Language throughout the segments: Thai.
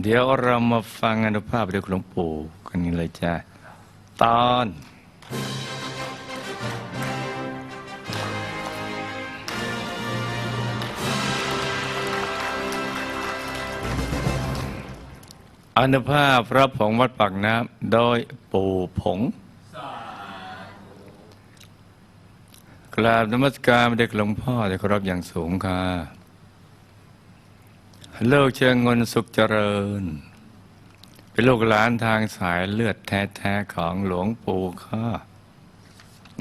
เดี๋ยวเรามาฟังอนุภาพเรื่องหลวงปู่กันนี้เลยจ้ะตอน อนุภาพพระผงวัดปากน้ำโดยปู่ผง กราบนมัสการเด็กหลวงพ่อที่เคารพอย่างสูงค่ะ เลิกเชิงเงินสุขเจริญ เป็นลูกหลานทางสายเลือดแท้ๆของหลวงปู่ค่ะ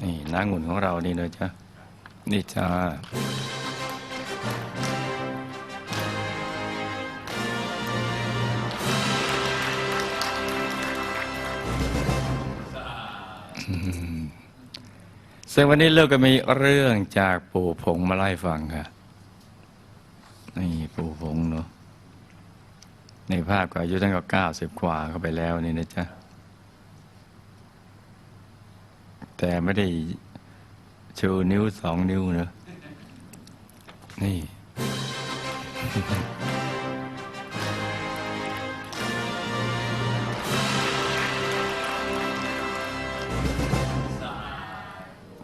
นี่นางหุ่นของเรานี่เลยจ้ะนี่จ้าซึ่งวันนี้เลิกก็มีเรื่องจากปู่ผงมาไล่ฟังค่ะ นี่ปู่ผงเนาะในภาพก็อายุตั้งก็เก้าสิบกว่าเข้าไปแล้วนี่นะจ๊ะ แต่ไม่ได้ชูนิ้วสองนิ้วเนอะนี่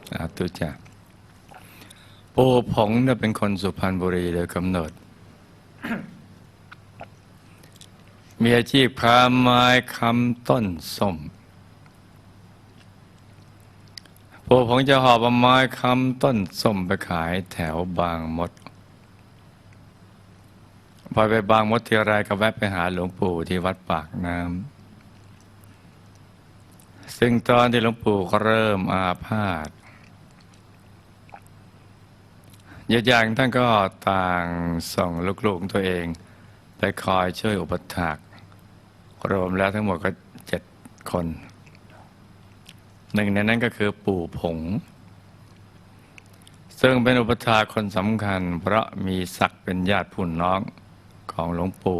สาธุจ้ะปู่ผงเนี่ยเป็นคนสุพรรณบุรีโดยกำเนิด มีอาชีพค้าไม้คำต้นส้มปู่ผงจะหอบอาไม้คำต้นส้มไปขายแถวบางมด พอไปบางมดทีไรก็แวะไปหาหลวงปู่ที่วัดปากน้ำซึ่งตอนที่หลวงปู่ก็เริ่มอาพาธ ญาติอย่างท่านก็ต่างส่งลูกๆตัวเองไปคอยช่วยอุปถากรวมแล้วทั้งหมดก็เจ็ดคน หนึ่งในนั้นก็คือปู่ผง ซึ่งเป็นอุปถากคนสำคัญ เพราะมีศักดิ์เป็นญาติผู้น้องของหลวงปู่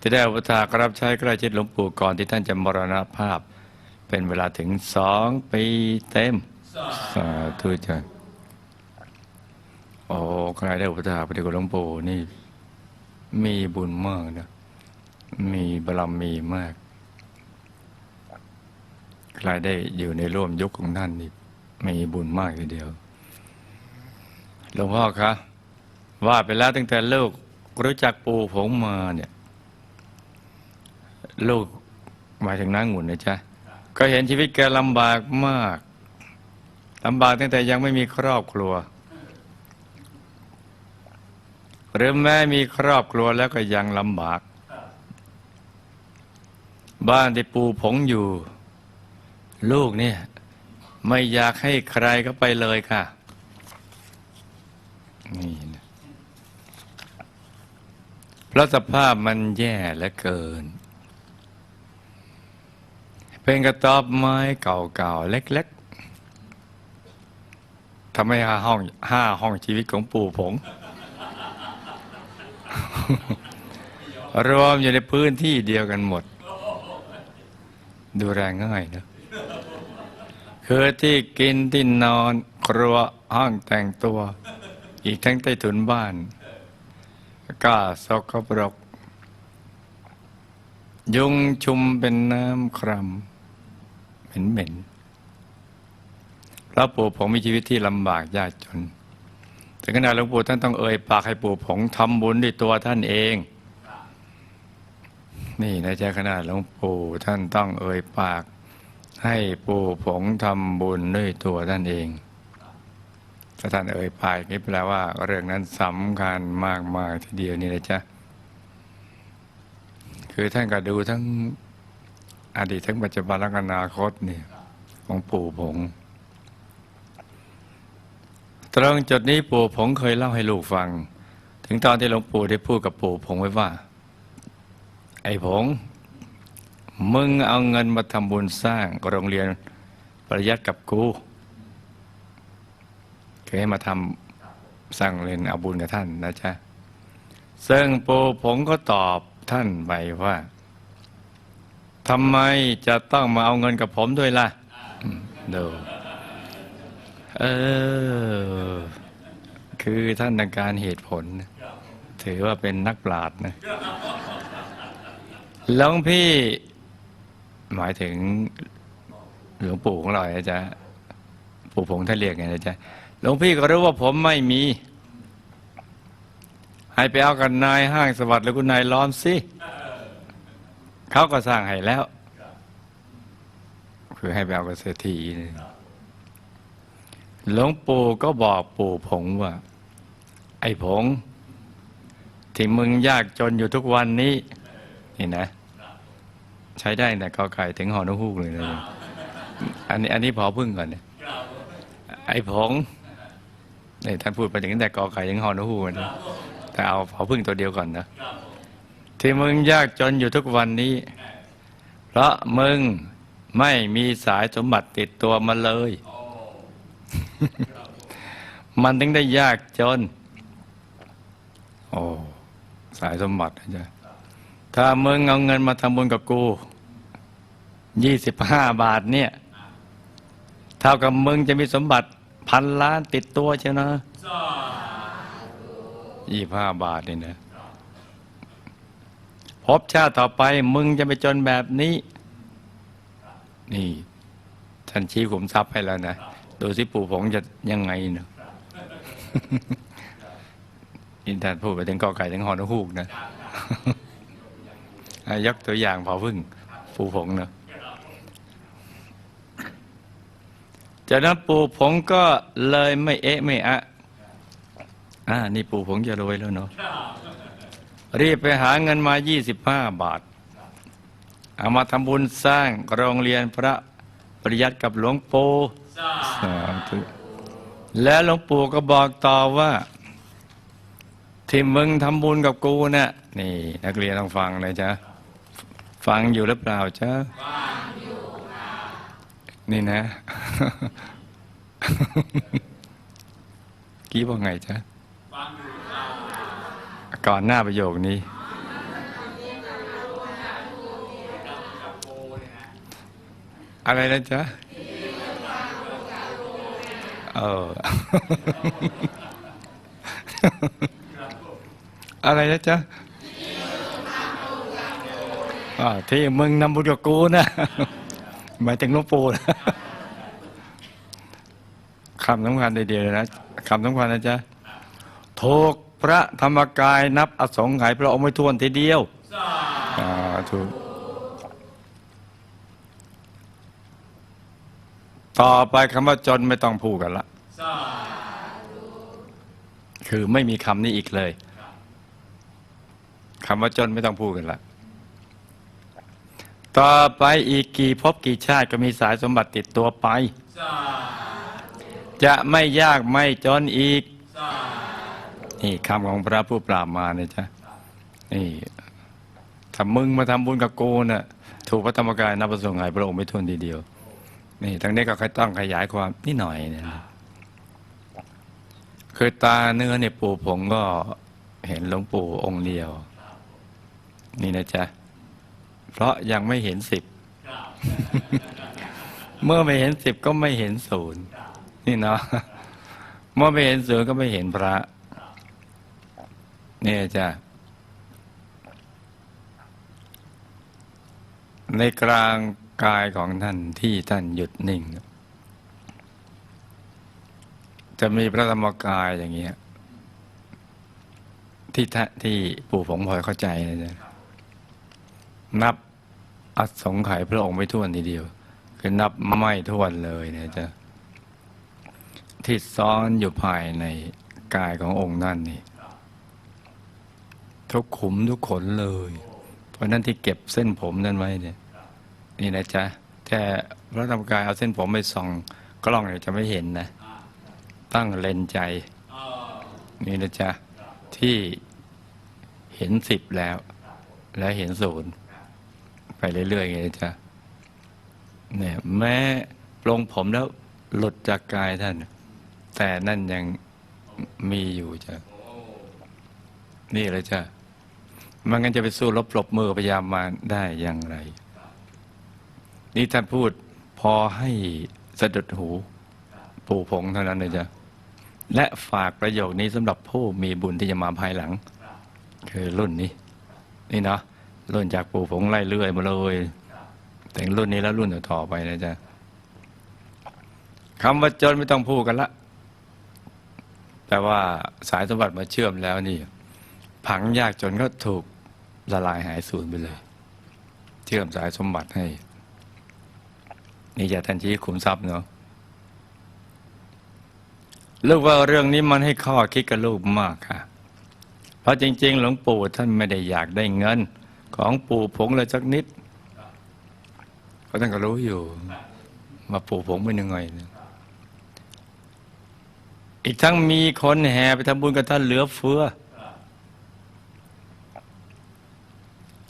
ที่ได้อุปถากรับใช้ใกล้ชิดหลวงปู่ก่อนที่ท่านจะมรณภาพ เป็นเวลาถึงสองปีเต็มสาธุจ้ะ โอ้ใครได้อุปถากปฏิกุหลวงปู่นี่ มีบุญมากนะมีบารมีมาก ใครได้อยู่ในร่วมยุคของท่านนี่มีบุญมากทีเดียวหลวงพ่อคะว่าไปแล้วตั้งแต่ลูกรู้จักปู่ผมมาเนี่ยลูกหมายถึงนางหมุนนะจ๊ะก็เห็นชีวิตแกลำบากมากลำบากตั้งแต่ยังไม่มีครอบครัว หรือแม้มีครอบครัวแล้วก็ยังลำบาก บ้านที่ปูผงอยู่ ลูกเนี่ย ไม่อยากให้ใครก็ไปเลยค่ะนี่นะเพราะสภาพมันแย่เหลือเกิน เป็นกระต๊อบไม้เก่าๆ เล็กๆทำให้ห้าห้องห้าห้องชีวิตของปู่ผง รวมอยู่ในพื้นที่เดียวกันหมด ดูแลง่ายนะคือที่กินที่นอนครัวห้องแต่งตัว อีกทั้งใต้ถุนบ้านก็สกปรก ยุงชุมเป็นน้ำครำเหม็นเหม็นๆพระปู่ผมมีชีวิตที่ลำบากยากจน ถึงขนาดหลวงปู่ท่านต้องเอ่ยปากให้ปู่ผงทำบุญด้วยตัวท่านเอง นี่นะจ๊ะขนาดหลวงปู่ท่านต้องเอ่ยปาก ให้ปู่ผงทำบุญด้วยตัวท่านเองถ้าท่านเอ่ยปากนี่แปลว่า เรื่องนั้นสำคัญมากมายทีเดียวนี่นะจ๊ะคือท่านก็ดูทั้งอดีตทั้งปัจจุบันและอนาคตนี่ยของปู่ผง ตรงจุดนี้ปู่ผงเคยเล่าให้ลูกฟัง ถึงตอนที่หลวงปู่ได้พูดกับปู่ผงไว้ว่า ไอ้ผง มึงเอาเงินมาทำบุญสร้างโรงเรียนประยัดกับกูเคยให้มาทำสร้างเรียนเอาบุญกับท่านนะจ๊ะซึ่งปู่ผงก็ตอบท่านไปว่าทำไมจะต้องมาเอาเงินกับผมด้วยล่ะดู เออ คือท่านต้องการเหตุผล ถือว่าเป็นนักปราชญ์นะหลวงพี่ หมายถึงหลวงปู่ของเราจะ ปู่ผงท่านเรียกไงนะจ๊ะหลวงพี่ก็รู้ว่าผมไม่มี ให้ไปเอากันนายห้างสวัสดิ์หรือคุณนายล้อมสิเขาก็สร้างให้แล้ว คือให้ไปเอากับเศรษฐีนี่ หลวงปู่ก็บอกปู่ผงว่า ไอ้ผง ที่มึงยากจนอยู่ทุกวันนี้ นี่นะ ใช้ได้แต่กอไก่ถึงหอนกฮูกเลยนะอันนี้อันนี้พอพึ่งก่อนเนี่ยไอ้ผงนี่ท่านพูดไปถึงแต่กอไก่ถึงหอนกฮูกนะแต่เอาพอพึ่งตัวเดียวก่อนนะที่มึงยากจนอยู่ทุกวันนี้ เพราะมึงไม่มีสายสมบัติติดตัวมาเลย มันถึงได้ยากจน โอ้สายสมบัตินะจ๊ะถ้ามึงเอาเงินมาทำบุญกับกูยี่สิบห้าบาทเนี่ย เท่ากับมึงจะมีสมบัติ พันล้านติดตัวเชียวนะยี่ห้าบาทนี่นะพบชาติต่อไปมึงจะไปจนแบบนี้ นี่ท่านชี้ขุมทรัพย์ให้แล้วนะ ดูสิปู่ผงจะยังไงเนาะอินทานพูดไปถึงกอไก่ถึงหอนกฮูกนะยกตัวอย่างพอพึ่งปู่ผงเนาะจากนั้นปู่ผงก็เลยไม่เอ๊ะไม่อะ อ่า นี่ปู่ผงจะรวยแล้วเนาะ รีบไปหาเงินมา 25 บาท เอามาทำบุญสร้างโรงเรียนพระปริยัติกับหลวงปู่ ธุ แล้วหลวงปู่ก็บอกต่อว่า ที่มึงทำบุญกับกูเนะ่ะนี่ นักเรียนต้องฟังเลยจ้ะฟังอยู่หรือเปล่าจ๊ะฟังอยู่นี่นะ กี้ว่าไงจ๊ะก่อนหน้าประโยคนี้ อะไรนะจ๊ะ เออ อะไรนะจ๊ะอ่าที่มึงนำบุญกับกูนะ หมายถึงหลวงปู่นะคำสำคัญเดียวเลยนะคำสำคัญนะจ๊ะถูกพระธรรมกายนับอสงไขยพระองค์ไม่ทวนทีเดียวอ่าถู ต่อไปคำว่าจนไม่ต้องพูดกันละคือไม่มีคำนี้อีกเลยคำว่าจนไม่ต้องพูดกันละต่อไปอีกกี่ภพกี่ชาติก็มีสายสมบัติติดตัวไป จะไม่ยากไม่จนอีก นี่คำของพระผู้ปราบมารนะจ๊ะนี่ถ้ามึงมาทำบุญกับกูน่ะถูกพระธรรมกายนับประสงค์หายพระองค์ไม่ทวนทีเดียว นี่ทั้งนี้ก็ต้องขยายความนิดหน่อยนะคือตาเนื้อเนี่ยปู่ผมก็เห็นหลวงปู่องค์เดียว นี่นะจ๊ะ เพราะยังไม่เห็นสิบ เมื่อไม่เห็นสิบก็ไม่เห็นศูนย์นี่เนาะเมื่อไม่เห็นศูนย์ก็ไม่เห็นพระนี่จ้ะในกลาง กายของท่านที่ท่านหยุดนิ่ง จะมีพระธรรมกายอย่างเงี้ยที่ท่าที่ปู่ผงพลอยเข้าใจนะจ๊ะนับอสงไขยพระองค์ไม่ท้วนทีเดียว คือนับไม่ท้วนเลยนะจ๊ะที่ซ้อนอยู่ภายในกายขององค์นั่นนี่ทุกขุมทุกขนเลย เพราะนั้นที่เก็บเส้นผมนั่นไว้เนี่ย นี่นะจ๊ะแต่พระธรรมกายเอาเส้นผมไปส่องกล้องเนี่ยจะไม่เห็นนะ ตั้งเลนใจ นี่นะจ๊ะที่เห็นสิบแล้ว แล้วเห็นศูนย์ไปเรื่อยๆไงจ๊ะเนี่ยแม้ปลงผมแล้วหลุดจากกายท่าน แต่นั่นยังมีอยู่จ้ะนี่เลยจ้ะมันงั้นจะไปสู้รบปรบมือพยายามมาได้อย่างไร นี่ท่านพูดพอให้สะดุดหูปู่ผงเท่านั้นเลยจ้ะและฝากประโยคนี้สำหรับผู้มีบุญที่จะมาภายหลัง คือรุ่นนี้ นี่เนาะรุ่นจากปู่ผงไล่เรื่อยมาเลยแต่งรุ่นนี้แล้วรุ่นต่อไปนะจ๊ะคำว่าจนไม่ต้องพูดกันละแต่ว่าสายสมบัติมาเชื่อมแล้วนี่ ผังยากจนก็ถูกละลายหายสูญไปเลย เชื่อมสายสมบัติให้ นี่จะทันทีขุมทรัพย์เนาะลูกว่าเรื่องนี้มันให้ข้อคิดกับลูกมากค่ะ เพราะจริง ๆ หลวงปู่ท่านไม่ได้อยากได้เงิน ของปู่ผงเลยสักนิดเพราะท่านก็รู้อยู่ว่าปู่ผงเป็นยังไงเนี่ยอีกทั้งมีคนแห่ไปทำบุญกับท่านเหลือเฟือ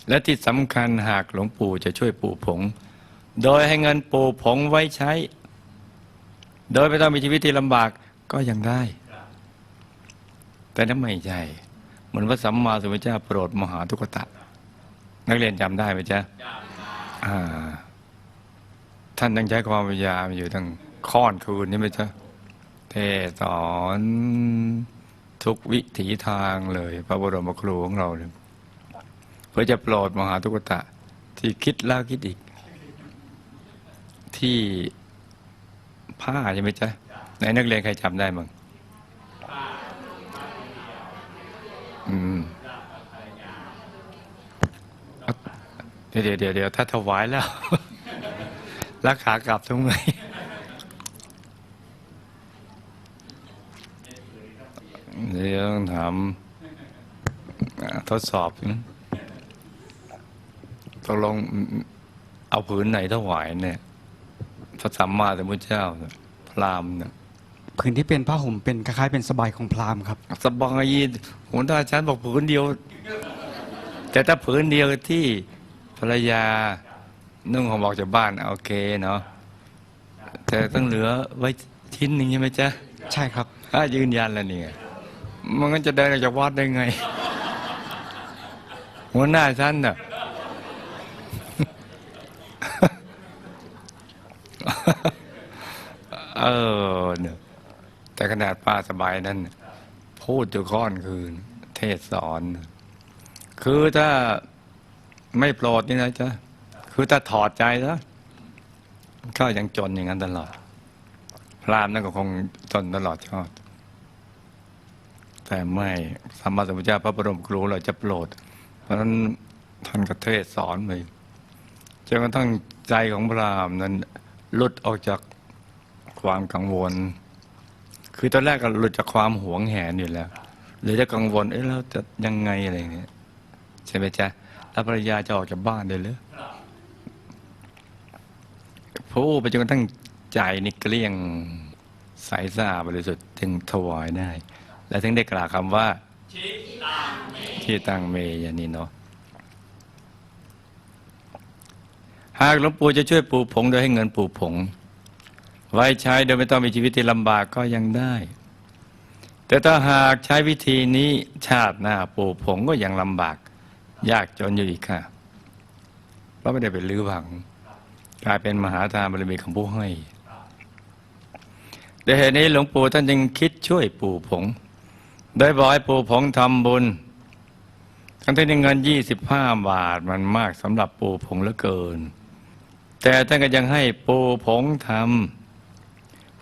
และที่สำคัญหากหลวงปู่จะช่วยปู่ผง โดยให้เงินปู่ผงไว้ใช้ โดยไม่ต้องมีชีวิตที่ลำบากก็ยังได้ แต่นั้นไม่ใช่เหมือนพระสัมมาสัมพุทธเจ้าโปรดมหาทุกตะ นักเรียนจำได้ไหมจ๊ะอ่าท่านยังใช้ความพยายามอยู่ทั้งค่อนคืนนี่ไหมจ๊ะเทศสอนทุกวิถีทางเลย พระบรมครูของเราเนี่ยเพื่อจะโปรดมหาทุกตะ ที่คิดแล้วคิดอีก ที่ผ้าใช่ไหมจ๊ะไหนนักเรียนใครจำได้มั้งอืมเดี๋ยวเดี๋ยวเดี๋ยวถ้าถวายแล้ว รักขากลับทำไงเดี๋ยวต้องถามทดสอบตกลงเอาผืนไหนถวายเนี่ย พระสัมมาสัมพุทธเจ้าเนี่ยพราหมณ์เนี่ยผืนที่เป็นผ้าห่มเป็นคล้ายๆเป็นสบายของพราหมณ์ครับ สบายยีหัวหน้าชั้นบอกผืนเดียว แต่ถ้าผืนเดียวที่ภรรยานุ่งของบอกจากบ้านโอเคเนาะแต่ต้องเหลือไว้ชิ้นหนึ่งใช่ไหมจ๊ะใช่ครับถ้ายืนยันแล้วเนี่ย มันก็จะเดินออกจากวัดได้ไง หัวหน้าชั้นน่ะ เออเนี่ยแต่ขนาดป้าสบายนั่นพูดอยู่ข้อนคืน เทศสอน คือถ้าไม่โปรดนี่นะจ๊ะคือถ้าถอดใจแล้วก็ยังจนอย่างนั้นตลอด พรามนั่นก็คงจนตลอดชอด แต่ไม่สมมาสัมพุทธเจ้าพระบรมครูเราจะโปรด เพราะฉะนั้นท่านก็เทศสอนไปจนกระทั่งใจของพรามนั้นหลุดออกจาก ความกังวล คือตอนแรกก็หลุดจากความหวงแหนอยู่แล้ว หรือจะกังวล เอ๊ะเราจะยังไงอะไรเงี้ยใช่ไหมจ๊ะแล้วภรรยาจะออกจากบ้านได้หรือพูดไปจนกระทั่งใจนี่เกลี้ยงใสสะอาดบริสุทธิ์ถึงถวายได้ และถึงได้กล่าวคำว่าที่ตังเมยานี่เนาะหากหลวงปู่จะช่วยปู่ผงโดยให้เงินปู่ผง ไว้ใช้โดยไม่ต้องมีชีวิตที่ลำบากก็ยังได้ แต่ถ้าหากใช้วิธีนี้ชาติหน้าปู่ผงก็ยังลำบาก ยากจนอยู่อีกค่ะ เพราะไม่ได้เป็นลื้อผัง กลายเป็นมหาทานบารมีของผู้ให้แต่เหตุนี้หลวงปู่ท่านจึงคิดช่วยปู่ผง โดยบอกให้ปู่ผงทำบุญทั้งที่เงิน25บาทมันมากสำหรับปู่ผงเหลือเกิน แต่ท่านก็ยังให้ปู่ผงทำ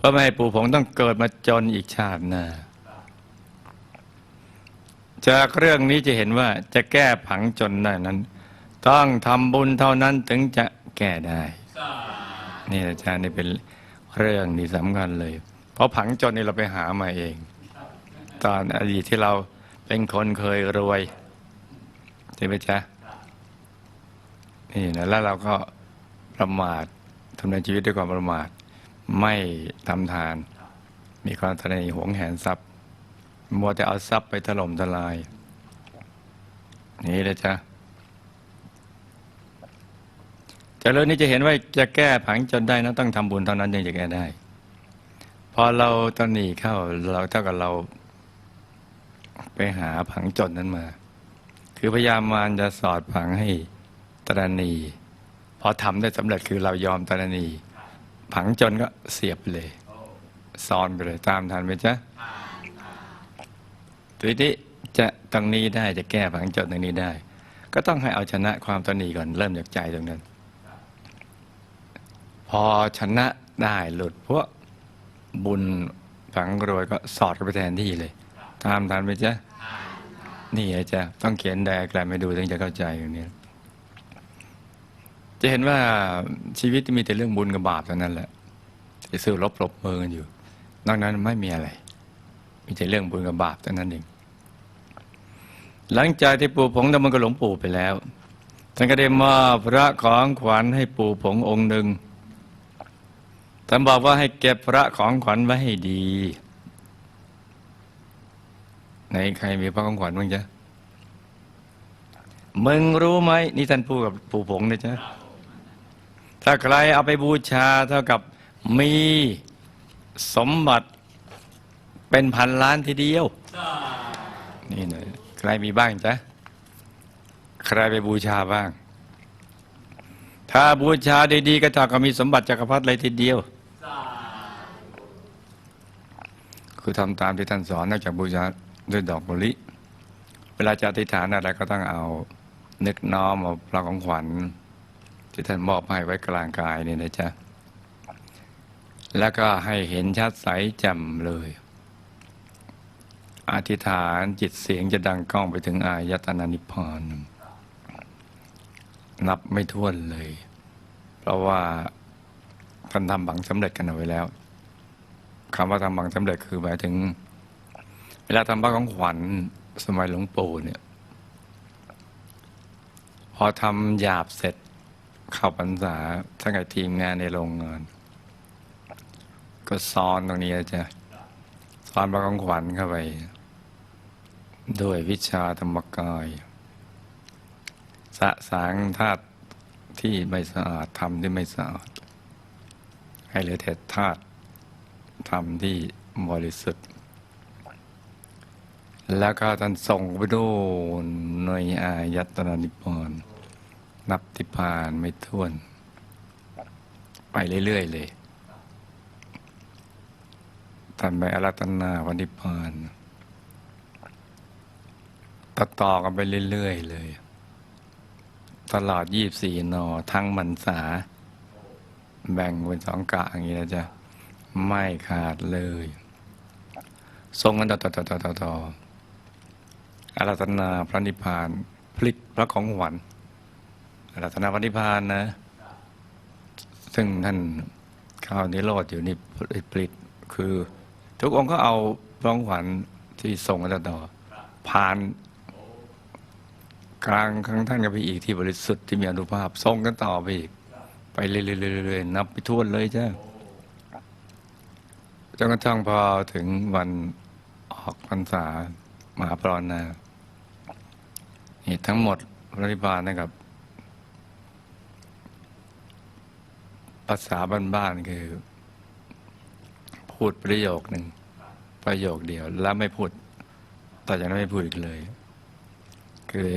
เพื่อไม่ให้ปู่ผงต้องเกิดมาจนอีกชาติหน้าจากเรื่องนี้จะเห็นว่าจะแก้ผังจนได้นั้น ต้องทำบุญเท่านั้นถึงจะแก้ได้ นี่อาจารย์นี่เป็นเรื่องที่สำคัญเลย เพราะผังจนนี่เราไปหามาเอง ตอนอดีตที่เราเป็นคนเคยรวยใช่ไหมจ๊ะนี่นะแล้วเราก็ประมาททำในชีวิตด้วยความประมาท ไม่ทำทาน มีความทะเนหวงแหนทรัพย์ มัวแต่เอาทรัพย์ไปถล่มทลาย นี่เลยจ้ะจากเรื่องนี้จะเห็นว่าจะแก้ผังจนได้นะต้องทำบุญเท่านั้นยังจะแก้ได้ พอเราตอนนี้เข้าเราเท่ากับเราไปหาผังจนนั้นมา คือพยายามมารจะสอดผังให้ตรณีพอทำได้สำเร็จคือเรายอมตรณี ผังจนก็เสียบเลยซ้อนไปเลยตามทันไหมจ๊ะทีนี้จะตรงนี้ได้จะแก้ผังจนตรงนี้ได้ ก็ต้องให้เอาชนะความตนีก่อนเริ่มจากใจตรงนั้น พอชนะได้หลุดพวกบุญฝังรวยก็สอดไปแทนที่เลยตามทันไหมจ๊ะนี่ไงจ๊ะต้องเขียนไดอะแกรมให้ดูถึงจะเข้าใจอย่างนี้ จะเห็นว่าชีวิตมีแต่เรื่องบุญกับบาปเท่านั้นแหละที่สู้รบปรบมือกันอยู่ นอกนั้นไม่มีอะไร มีแต่เรื่องบุญกับบาปเท่านั้นเอง หลังจากที่ปู่ผงดำมันก็หลงปู่ไปแล้วท่านก็ได้มอบพระของขวัญให้ปู่ผงองค์หนึ่งท่านบอกว่าให้เก็บพระของขวัญไว้ให้ดีไหนใครมีพระของขวัญบ้างจ๊ะมึงรู้ไหมนี่ท่านพูดกับปู่ผงนะจ๊ะ ถ้าใครเอาไปบูชาเท่ากับมีสมบัติเป็นพันล้านทีเดียว นี่หน่อยใครมีบ้างจ๊ะ ใครไปบูชาบ้าง ถ้าบูชาดีๆก็เท่ากับมีสมบัติจักรพรรดิเลยทีเดียวคือทำตามที่ท่านสอนนอกจากบูชาด้วยดอกมะลิเวลาจะอธิษฐานอะไรก็ต้องเอานึกน้อมเอาพระของขวัญ ที่ท่านมอบให้ไว้กลางกายเนี่ยนะจ๊ะ แล้วก็ให้เห็นชัดใสแจ่มเลย อธิษฐานจิตเสียงจะดังก้องไปถึงอายตนะนิพพานนับไม่ถ้วนเลย เพราะว่าท่านทำบังสำเร็จกันเอาไว้แล้วคำว่าทำบังสำเร็จคือหมายถึง เวลาทำพระของขวัญสมัยหลวงปู่เนี่ย พอทำหยาบเสร็จาพรรษาทั้งกับทีมงานในโรงงาน ก็ซ้อนตรงนี้จะซ้อนพระของขวัญเข้าไป ด้วยวิชาธรรมกาย สะสางธาตุที่ไม่สะอาดธรรมที่ไม่สะอาด ให้เหลือแต่ธาตุธรรมที่บริสุทธิ์ แล้วก็ท่านส่งไปดูในอายตนะนิพพาน นับทิพานไม่ท้วน ไปเรื่อย ๆ เลยท่านไปอารัตนาวันนิพานต่อต่อกันไปเรื่อย ๆ เลย ตลอดยี่บสี่นอ ทั้งมันษา แบ่งเป็นสองกะอย่างนี้นะจ๊ะ ไม่ขาดเลย ทรงกันต่อต่อต่อต่อต่อต่ออารัตนาพระนิพพาน พลิกพระของหวัน รัตนาพระนิพานนะ ซึ่งท่านข้าวนิโรธอยู่นี่ผลิตคือ ทุกองค์ก็เอาพระของขวัญที่ส่งกันต่อผ่านกลางครั้งท่านก็ไปอีกที่บริสุทธิ์ที่มีอนุภาพส่งกันต่อไปอีก ไปเรื่อยๆๆๆนับไปทั่วเลยจ้าจนกระทั่งพอถึงวันออกพรรษามหาปรณานี่ทั้งหมดพระนิพานนะครับ ภาษาบ้านๆคือ พูดประโยคหนึ่งประโยคเดียว แล้วไม่พูดต่อจากนั้นไม่พูดอีกเลย คือ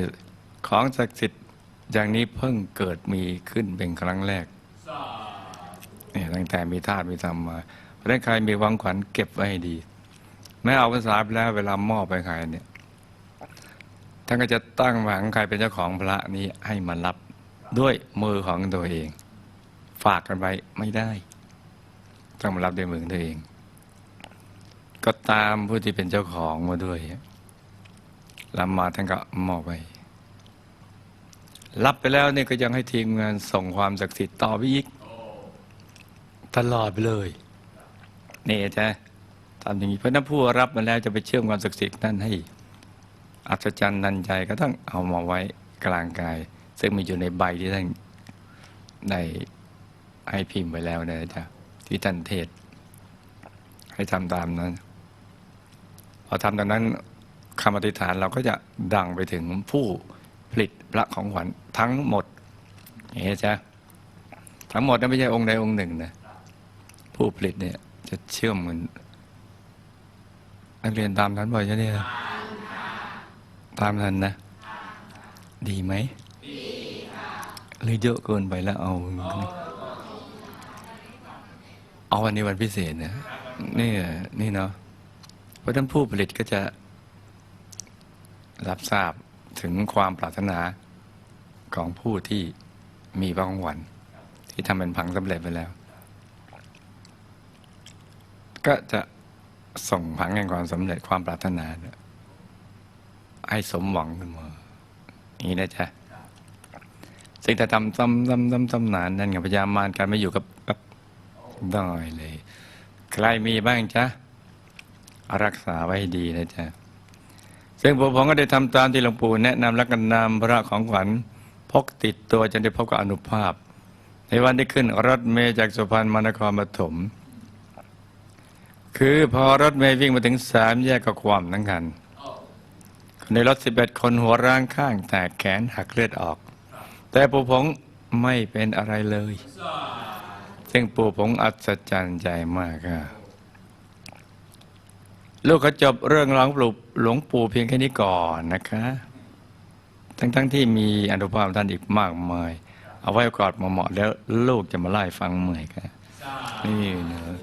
ของศักดิ์สิทธิ์อย่างนี้เพิ่งเกิดมีขึ้นเป็นครั้งแรกเนี่ยตั้งแต่มีธาตุมีธรรมมาเพราะนั้นใครมีวังขวัญเก็บไว้ให้ดีแม้เอาภาษาไปแล้วเวลามอบไปใครเนี่ยท่านก็จะตั้งหวังใครเป็นเจ้าของพระนี้ให้มารับด้วยมือของตัวเอง ฝากกันไว้ไม่ได้ ต้องมารับด้วยมือตัวเอง ก็ตามผู้ที่เป็นเจ้าของมาด้วยรับมาท่านก็มอบไปรับไปแล้วเนี่ยก็ยังให้ทีมงานส่งความศักดิ์สิทธิ์ต่อไปอีกตลอดไปเลยนี่จ้ะทำอย่างนี้เพราะนั้นผู้รับมาแล้วจะไปเชื่อมความศักดิ์สิทธิ์นั่นให้ อัศจรรย์นันใจก็ต้องเอามาไว้กลางกาย ซึ่งมีอยู่ในใบที่ท่านได้ ให้พิมพ์ไว้แล้วนะจ๊ะที่ท่านเทศ ให้ทำตามนั้น พอทำตามนั้นคำอธิษฐานเราก็จะดังไปถึงผู้ผลิตพระของขวัญทั้งหมดเห็นจ๊ะทั้งหมดนั้นไม่ใช่องค์ใดองค์หนึ่งนะผู้ผลิตเนี่ยจะเชื่อมกันนักเรียนตามทันบ่อยใช่ไหมเนี่ยตามทันนะ ดีไหมดีค่ะหรือเยอะเกินไปแล้วเอา เอาวันนี้วันพิเศษนะนี่นี่เนาะเพราะฉะนั้นผู้ผลิตก็จะ รับทราบถึงความปรารถนาของผู้ที่มีพระของหวัน ที่ทำเป็นผังสำเร็จไปแล้ว ก็จะส่งผังแห่งความสำเร็จความปรารถนาให้สมหวังขึ้นมาอย่างนี้นะจ๊ะสิ่งที่ทำซ้ำซ้ำซ้ำซ้ำนานนั่นกับพยายามมารการไม่อยู่กับกับ ได้เลย ใครมีบ้างจ๊ะ รักษาไว้ดีนะจ๊ะ ซึ่งผมผมก็ได้ทำตามที่หลวงปู่แนะนำและกันนำพระของขวัญพกติดตัวจนได้พบกับอนุภาพ ในวันที่ขึ้นรถเมย์จากสุพรรณมานครปฐมคือพอรถเมย์วิ่งมาถึงสามแยกก็ความทั้งคันคนในรถสิบเอ็ดคนหัวร่างข้างแตกแขนหักเลือดออก แต่ปู่ผงไม่เป็นอะไรเลย ซึ่งปู่ผงอัศจรรย์ใจมากค่ะลูกเขาจบเรื่องราวของปลูกหลวงปู่เพียงแค่นี้ก่อนนะคะ ทั้งๆทที่มีอนุภาพท่านอีกมากมาย เอาไว้กอดมาเหมาะแล้วลูกจะมาไล่ฟังใหม่ค่ะนี่เนอะ